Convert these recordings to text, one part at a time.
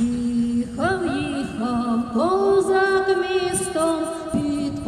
Їхав, їхав козак містом, під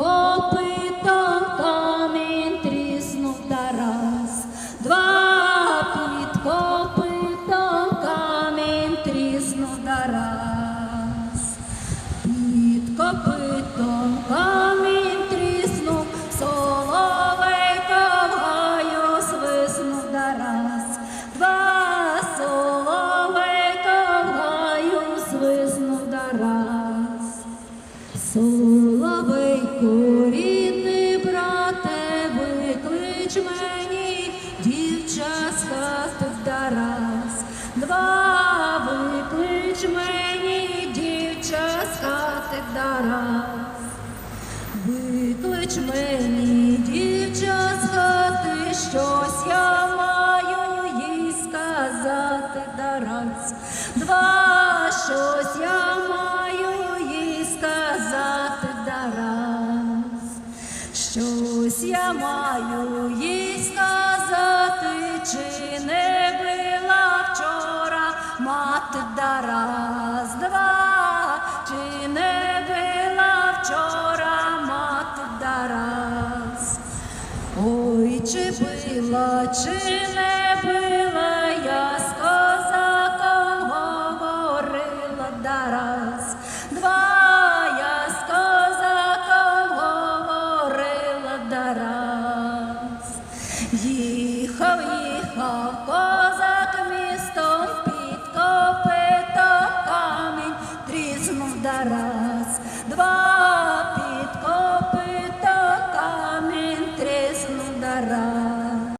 Соловейко, рідний брате, виклич мені, дівча з хати Тарас. Два виклич мені, дівча з хати Тарас. Виклич мені, дівча з хати, щось я маю їй сказати, Тарас. Два, Щось я маю їй сказати, чи не била вчора мати дара, два, чи не била вчора мати да раз. Ой, чи била, чи не. Їхав, їхав козак містом під копито камінь, тріснув дараз. два